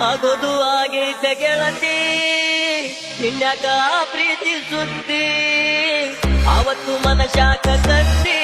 ಆಗೋದು ಆಗಿ ಗೆಳತಿ ನಿನ್ಯಾಕ ಪ್ರೀತಿ ಸುದ್ದಿ ಅವತ್ತು ಮನಶಾಕ ಕಟ್ಟಿ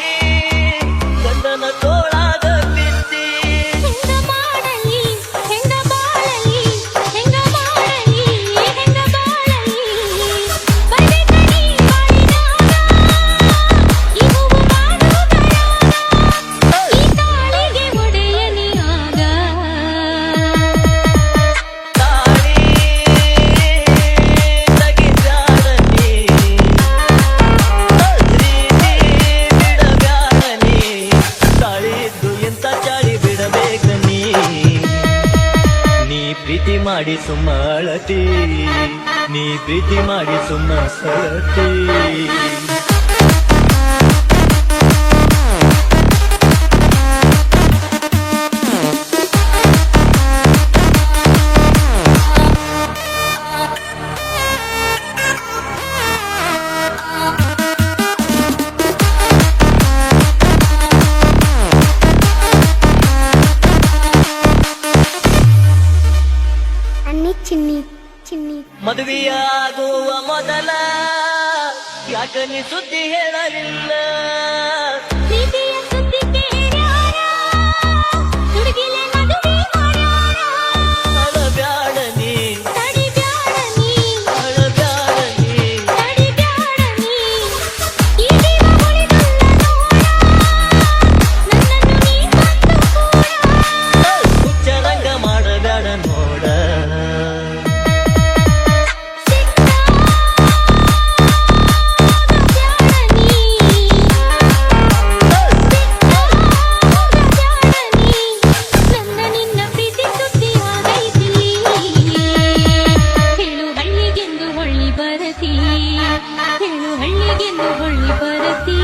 ಪ್ರೀತಿ ಮಾಡಿ ಸುಮ್ಮ ನೀ ಪ್ರೀತಿ ಮಾಡಿ ಸುಮ್ಮ ಸಳತಿ ಚಿನ್ನಿ ಚಿನ್ನಿ. ಮದುವೆಯಾಗುವ ಮೊದಲ ಯಾಕನಿ ಸುದ್ದಿ ಹೇಳಲಿಲ್ಲ? ಪರತಿ ಹೇಳು ಹಳ್ಳಿಗೆಂದು ಹೊಳ್ಳಿ ಪರತಿ